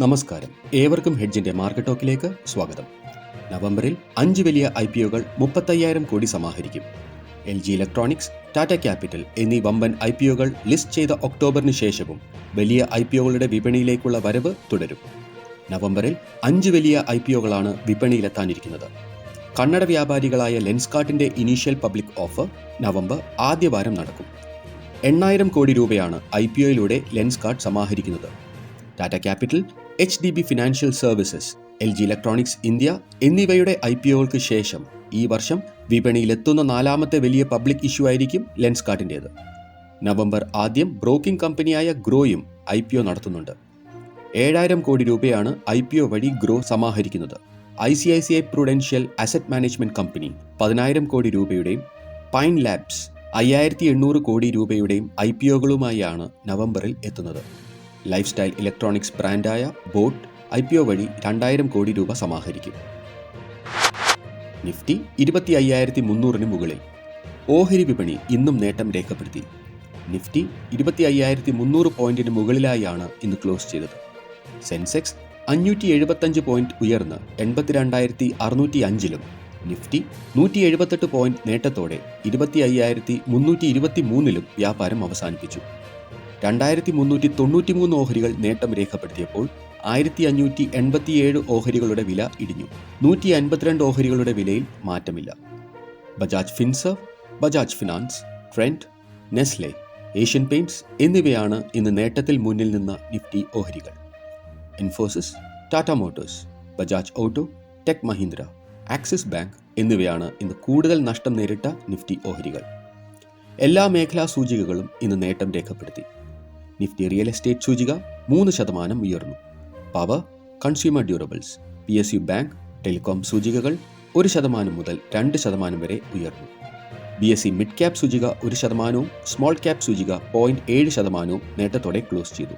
നമസ്കാരം. ഏവർക്കും ഹെഡ്ജിന്റെ മാർക്കറ്റ് ടോക്കിലേക്ക് സ്വാഗതം. നവംബറിൽ അഞ്ച് വലിയ ഐ പി ഒകൾ മുപ്പത്തയ്യായിരം കോടി സമാഹരിക്കും. L G electronics Tata capital എന്നീ വമ്പൻ ഐ പി ഒകൾ ലിസ്റ്റ് ചെയ്ത ഒക്ടോബറിന് ശേഷവും വലിയ ഐ പി ഒകളുടെ വിപണിയിലേക്കുള്ള വരവ് തുടരും. നവംബറിൽ അഞ്ച് വലിയ ഐ പി ഒകളാണ് വിപണിയിലെത്താനിരിക്കുന്നത്. കന്നഡ വ്യാപാരികളായ ലെൻസ്കാർട്ടിന്റെ ഇനീഷ്യൽ പബ്ലിക് ഓഫർ നവംബർ ആദ്യവാരം നടക്കും. എണ്ണായിരം കോടി രൂപയാണ് ഐ പി ഒയിലൂടെ Lenskart സമാഹരിക്കുന്നത്. Tata capital H D B financial services L G electronics India എന്നിവയുടെ ഐ പി ഒകൾക്ക് ശേഷം ഈ വർഷം വിപണിയിലെത്തുന്ന നാലാമത്തെ വലിയ പബ്ലിക് ഇഷ്യൂ ആയിരിക്കും ലെൻസ് ലെൻസ്കാർട്ടിന്റേത്. നവംബർ ആദ്യം ബ്രോക്കിംഗ് കമ്പനിയായ ഗ്രോയും ഐ പി ഒ നടത്തുന്നുണ്ട്. ഏഴായിരം കോടി രൂപയാണ് ഐ പി ഒ വഴി Groww സമാഹരിക്കുന്നത്. I C I C I prudential asset management company പതിനായിരം കോടി രൂപയുടെയും പൈൻ ലാബ്സ് അയ്യായിരത്തി എണ്ണൂറ് കോടി രൂപയുടെയും ഐ പി ഒകളുമായാണ് നവംബറിൽ എത്തുന്നത്. ലൈഫ് സ്റ്റൈൽ ഇലക്ട്രോണിക്സ് ബ്രാൻഡായ ബോട്ട് ഐ പി ഒ വഴി രണ്ടായിരം കോടി രൂപ സമാഹരിക്കും. നിഫ്റ്റി ഇരുപത്തി അയ്യായിരത്തി മുന്നൂറിന് മുകളിൽ. ഓഹരി വിപണി ഇന്നും നേട്ടം രേഖപ്പെടുത്തി. നിഫ്റ്റി ഇരുപത്തി അയ്യായിരത്തി മുന്നൂറ് പോയിന്റിന് മുകളിലായാണ് ഇന്ന് ക്ലോസ് ചെയ്തത്. സെൻസെക്സ് അഞ്ഞൂറ്റി എഴുപത്തഞ്ച് പോയിന്റ് ഉയർന്ന് എൺപത്തിരണ്ടായിരത്തി അറുന്നൂറ്റി അഞ്ചിലും നിഫ്റ്റി നൂറ്റി എഴുപത്തെട്ട് പോയിന്റ് നേട്ടത്തോടെ ഇരുപത്തി അയ്യായിരത്തി മുന്നൂറ്റി ഇരുപത്തി മൂന്നിലും വ്യാപാരം അവസാനിപ്പിച്ചു. രണ്ടായിരത്തി മുന്നൂറ്റി തൊണ്ണൂറ്റി മൂന്ന് ഓഹരികൾ നേട്ടം രേഖപ്പെടുത്തിയപ്പോൾ ആയിരത്തി അഞ്ഞൂറ്റി എൺപത്തിയേഴ് ഓഹരികളുടെ വില ഇടിഞ്ഞു. നൂറ്റി അൻപത്തിരണ്ട് ഓഹരികളുടെ വിലയിൽ മാറ്റമില്ല. Bajaj Finserv Bajaj finance Trent Nestle Asian paints എന്നിവയാണ് ഇന്ന് നേട്ടത്തിൽ മുന്നിൽ നിന്ന നിഫ്റ്റി ഓഹരികൾ. Infosys Tata motors Bajaj auto tech Mahindra Axis bank എന്നിവയാണ് ഇന്ന് കൂടുതൽ നഷ്ടം നേരിട്ട നിഫ്റ്റി ഓഹരികൾ. എല്ലാ മേഖലാ സൂചികകളും ഇന്ന് നേട്ടം രേഖപ്പെടുത്തി. നിഫ്റ്റി റിയൽ എസ്റ്റേറ്റ് സൂചിക മൂന്ന് ശതമാനം ഉയർന്നു. Power consumer durables P S U bank telecom സൂചികകൾ ഒരു ശതമാനം മുതൽ രണ്ട് ശതമാനം വരെ ഉയർന്നു. B S C mid cap സൂചിക ഒരു ശതമാനവും സ്മോൾ ക്യാപ് സൂചിക പോയിന്റ് ഏഴ് ശതമാനവും നേട്ടത്തോടെ ക്ലോസ് ചെയ്തു.